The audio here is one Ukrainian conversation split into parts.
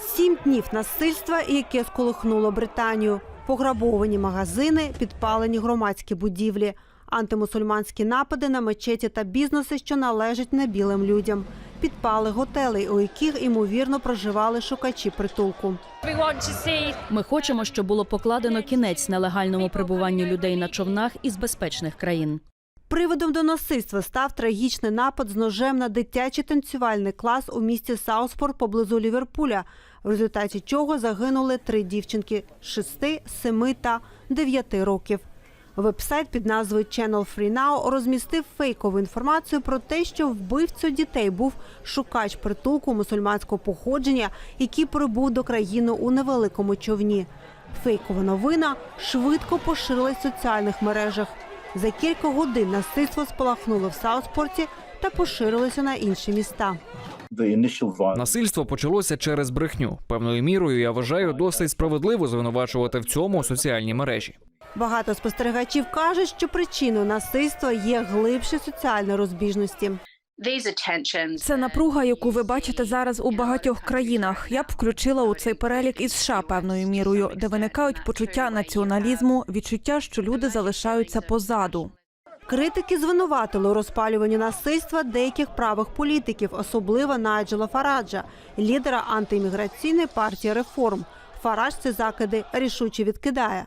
Сім днів насильства, яке сколихнуло Британію. Пограбовані магазини, підпалені громадські будівлі, антимусульманські напади на мечеті та бізнеси, що належать небілим людям. Підпали готелей, у яких ймовірно проживали шукачі притулку. Ми хочемо, щоб було покладено кінець нелегальному прибуванню людей на човнах із безпечних країн. Приводом до насильства став трагічний напад з ножем на дитячий танцювальний клас у місті Сауспорт поблизу Ліверпуля, в результаті чого загинули три дівчинки 6, 7 та 9 років. Вебсайт під назвою Channel Free Now розмістив фейкову інформацію про те, що вбивцю дітей був шукач притулку мусульманського походження, який прибув до країни у невеликому човні. Фейкова новина швидко поширилась в соціальних мережах. За кілька годин насильство спалахнуло в Сауспорті та поширилося на інші міста. Насильство почалося через брехню. Певною мірою я вважаю досить справедливо звинувачувати в цьому соціальні мережі. Багато спостерігачів кажуть, що причиною насильства є глибші соціальні розбіжності. These. Це напруга, яку ви бачите зараз у багатьох країнах. Я б включила у цей перелік і США певною мірою, де виникають почуття націоналізму, відчуття, що люди залишаються позаду. Критики звинуватили у розпалюванні насильства деяких правих політиків, особливо Найджела Фараджа, лідера антиімміграційної партії реформ. Фараж ці закиди рішуче відкидає.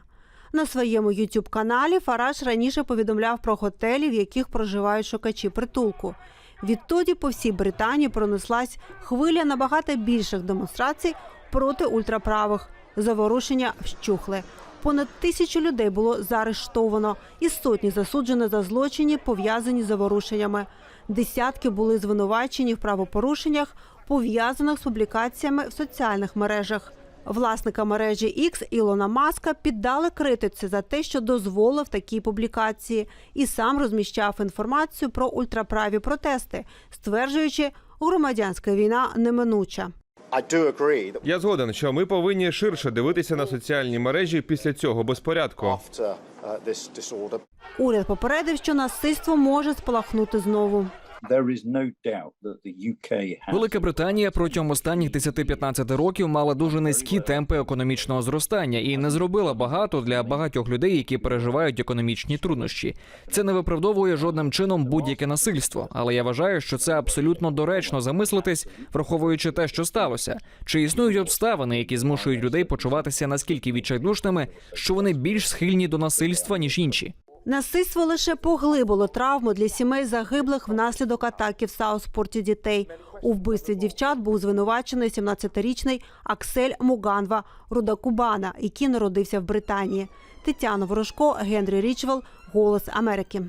На своєму youtube каналі Фараж раніше повідомляв про готелі, в яких проживають шукачі притулку. Відтоді по всій Британії пронеслась хвиля набагато більших демонстрацій проти ультраправих. Заворушення вщухли. Понад тисячу людей було заарештовано, і сотні засуджено за злочині, пов'язані з заворушеннями. Десятки були звинувачені в правопорушеннях, пов'язаних з публікаціями в соціальних мережах. Власника мережі X Ілона Маска піддали критиці за те, що дозволив такі публікації, і сам розміщав інформацію про ультраправі протести, стверджуючи, громадянська війна неминуча. Я згоден, що ми повинні ширше дивитися на соціальні мережі після цього безпорядку. uh, Уряд попередив, що насильство може спалахнути знову. Велика Британія протягом останніх 10-15 років мала дуже низькі темпи економічного зростання і не зробила багато для багатьох людей, які переживають економічні труднощі. Це не виправдовує жодним чином будь-яке насильство, але я вважаю, що це абсолютно доречно замислитись, враховуючи те, що сталося. Чи існують обставини, які змушують людей почуватися наскільки відчайдушними, що вони більш схильні до насильства ніж інші? Насильство лише поглибило травму для сімей загиблих внаслідок атаки в Сауспорті дітей. У вбивстві дівчат був звинувачений 17-річний Аксель Муганва Рудакубана, який народився в Британії. Тетяна Ворожко, Генрі Річвел, Голос Америки.